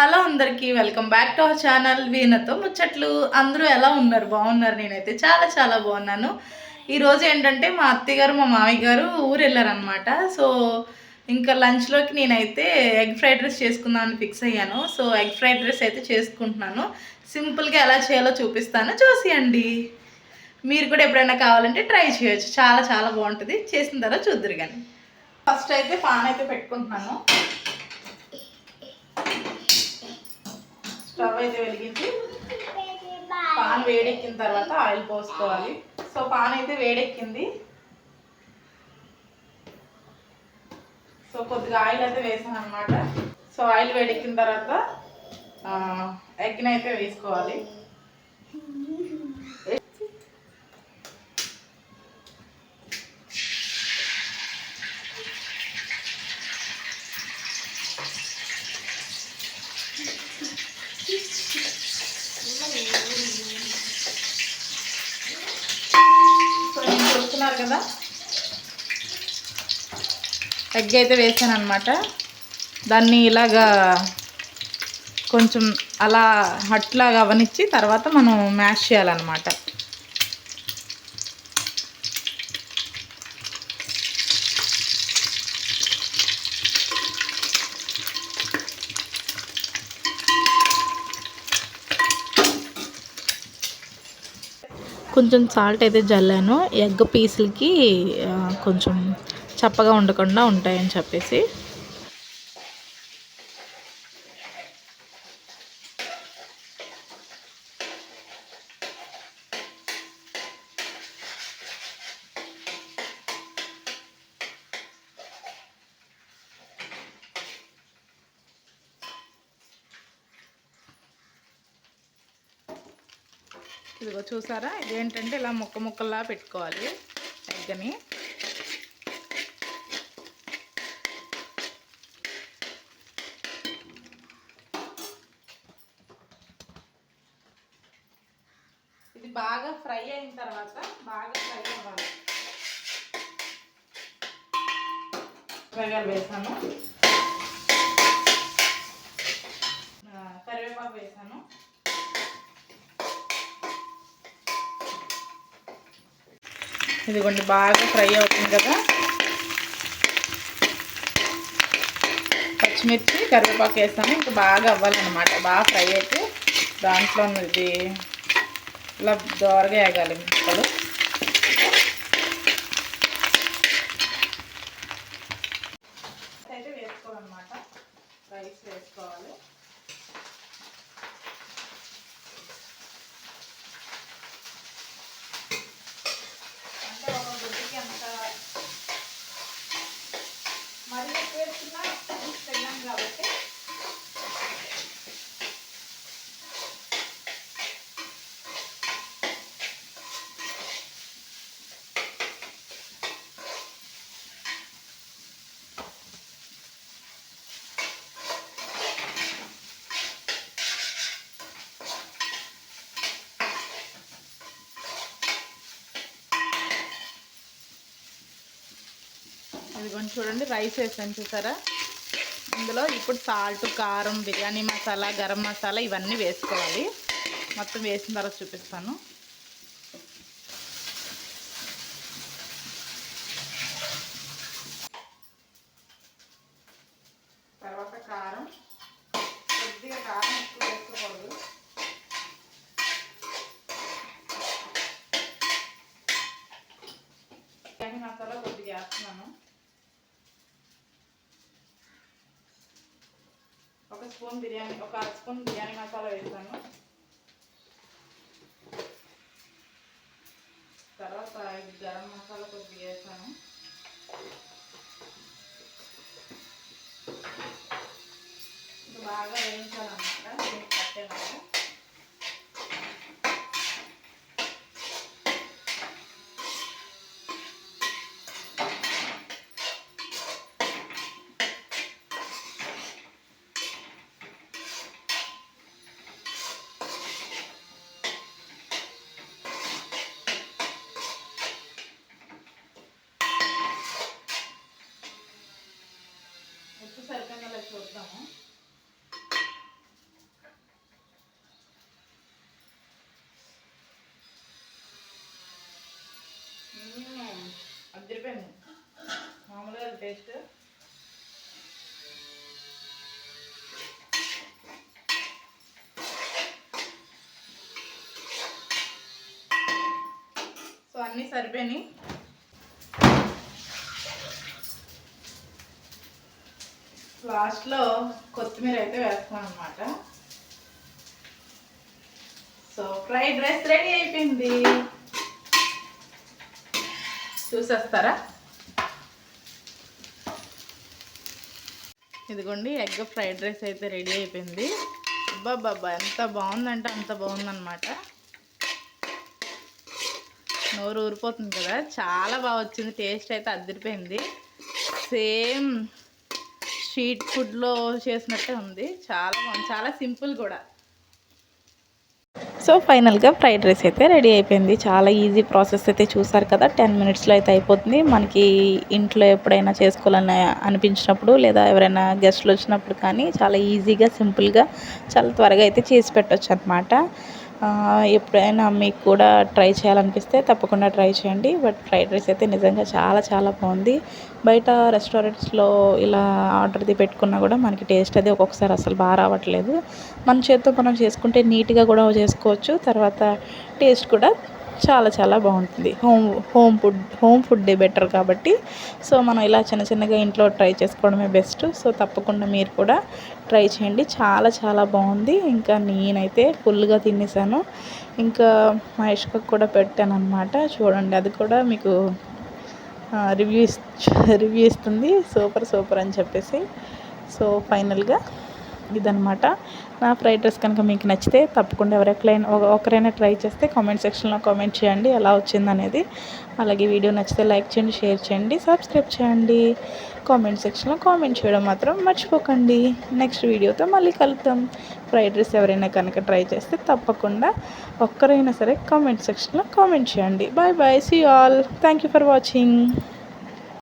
Hello అందరికీ welcome back to our channel వీణతో ముచ్చట్లు. అందరూ ఎలా ఉన్నారు? బాగున్నారు? నేనైతే చాలా చాలా బాగున్నాను. ఈరోజు ఏంటంటే మా అత్తయ్య మా మామయ్య గారు ఊరు వెళ్ళారనమాట సో ఇంకా లంచ్లోకి నేనైతే ఎగ్ ఫ్రైడ్ రైస్ చేసుకుందామని ఫిక్స్ అయ్యాను. సో ఎగ్ ఫ్రైడ్ రైస్ అయితే చేసుకుంటున్నాను. సింపుల్గా ఎలా చేయాలో చూపిస్తాను. చూసియండి. మీరు కూడా ఎప్పుడైనా కావాలంటే ట్రై చేయొచ్చు. చాలా చాలా బాగుంటుంది. చేసిన తర్వాత చూద్దరు కానీ ఫస్ట్ అయితే పాన్ అయితే పెట్టుకుంటున్నాను. స్టవ్ అయితే వెలిగించి పాన్ వేడెక్కిన తర్వాత ఆయిల్ పోసుకోవాలి. సో పాన్ అయితే వేడెక్కింది. సో కొద్దిగా ఆయిల్ అయితే వేసాను అనమాట సో ఆయిల్ వేడెక్కిన తర్వాత ఎగ్ని అయితే వేసుకోవాలి. కదా? ఎగ్ అయితే వేసాను అనమాట దాన్ని ఇలాగా కొంచెం అలా హట్లాగా అవనిచ్చి తర్వాత మనం మ్యాష్ చేయాలన్నమాట. కొంచెం సాల్ట్ అయితే జల్లాను. ఎగ్ పీసులకి కొంచెం చప్పగా ఉండకుండా ఉంటాయని చెప్పేసి. ఇదిగో చూసారా? ఇదేంటంటే ఇలా ముక్క ముక్కల్లా పెట్టుకోవాలి ఎగ్గని ఇది బాగా ఫ్రై అయిన తర్వాత బాగా ఫ్రై అవ్వాలి. కూరగాయలు వేసాను. కరివేపాకు వేసాను. ఇదిగోండి బాగా ఫ్రై అవుతుంది కదా. పచ్చిమిర్చి కరివేపాకు వేస్తాను ఇంకా బాగా అవ్వాలన్నమాట. బాగా ఫ్రై అయితే దాంట్లో ఇది ఇలా దోరగా వేగాలి ముక్కలు ఇదిగోండి చూడండి రైస్ వేసాను చూసారా? ఇందులో ఇప్పుడు సాల్ట్ కారం బిర్యానీ మసాలా గరం మసాలా ఇవన్నీ వేసుకోవాలి. మొత్తం వేసిన తర్వాత చూపిస్తాను తర్వాత కారం కొద్దిగా కారం ఎక్కువ వేసుకోకూడదు బిర్యానీ మసాలా కొద్దిగా వేస్తున్నాను ఒక స్పూన్ బిర్యానీ ఒక అర స్పూన్ బిర్యానీ మసాలా వేస్తాను తర్వాత ఇది గరం మసాలా కొద్దిగా వేస్తాను ముద్రపేము మామూలుగా పేస్ట్ సో అన్నీ సరిపోయినాయి. లాస్ట్లో కొత్తిమీర అయితే వేస్తాం అనమాట సో ఫ్రైడ్ రైస్ రెడీ అయిపోయింది. చూసేస్తారా? ఇదిగోండి ఎగ్ ఫ్రైడ్ రైస్ అయితే రెడీ అయిపోయింది. అబ్బాబ్బాబ్బా ఎంత బాగుందంటే అంత బాగుందన్నమాట. నోరు ఊరిపోతుంది కదా చాలా బాగా వచ్చింది టేస్ట్ అయితే అదిరిపోయింది. సేమ్ స్ట్రీట్ ఫుడ్లో చేసినట్టే ఉంది చాలా బాగుంది చాలా సింపుల్ కూడా. సో ఫైనల్గా ఫ్రైడ్ రైస్ అయితే రెడీ అయిపోయింది. చాలా ఈజీ ప్రాసెస్ అయితే చూసారు కదా. టెన్ మినిట్స్లో అయితే అయిపోతుంది. మనకి ఇంట్లో ఎప్పుడైనా చేసుకోవాలని అనిపించినప్పుడు లేదా ఎవరైనా గెస్ట్లు వచ్చినప్పుడు కానీ చాలా ఈజీగా సింపుల్గా చాలా త్వరగా అయితే చేసి పెట్టచ్చు అనమాట ఎప్పుడైనా మీకు కూడా ట్రై చేయాలనిపిస్తే తప్పకుండా ట్రై చేయండి. బట్ ఫ్రైడ్ రైస్ అయితే నిజంగా చాలా చాలా బాగుంది. బయట రెస్టారెంట్స్లో ఇలా ఆర్డర్ది పెట్టుకున్నా కూడా మనకి టేస్ట్ అది ఒక్కొక్కసారి అసలు బాగా రావట్లేదు. మన చేత్తో మనం చేసుకుంటే నీట్గా కూడా చేసుకోవచ్చు. తర్వాత టేస్ట్ కూడా చాలా చాలా బాగుంటుంది. హోమ్ హోమ్ ఫుడ్ హోమ్ ఫుడ్డే బెటర్ కాబట్టి. సో మనం ఇలా చిన్న చిన్నగా ఇంట్లో ట్రై చేసుకోవడమే బెస్ట్. సో తప్పకుండా మీరు కూడా ట్రై చేయండి. చాలా చాలా బాగుంది. ఇంకా నేనైతే ఫుల్గా తినేసాను. ఇంకా మహేష్కి కూడా పెట్టాను అనమాట చూడండి అది కూడా మీకు రివ్యూ రివ్యూ ఇస్తుంది. సూపర్ సూపర్ అని చెప్పేసి. సో ఫైనల్గా ఇదనమాట నా ఫ్రైడ్ రైస్ కనుక మీకు నచ్చితే తప్పకుండా ఎవరెక్కలైనా ఒకరైనా ట్రై చేస్తే కామెంట్ సెక్షన్లో కామెంట్ చేయండి ఎలా వచ్చిందనేది. అలాగే వీడియో నచ్చితే లైక్ చేయండి షేర్ చేయండి సబ్స్క్రైబ్ చేయండి. కామెంట్ సెక్షన్లో కామెంట్ చేయడం మాత్రం మర్చిపోకండి. నెక్స్ట్ వీడియోతో మళ్ళీ కలుద్దాం. ఫ్రైడ్ రైస్ ఎవరైనా కనుక ట్రై చేస్తే తప్పకుండా ఒక్కరైనా సరే కామెంట్ సెక్షన్లో కామెంట్ చేయండి. Bye bye see all. Thank you for watching.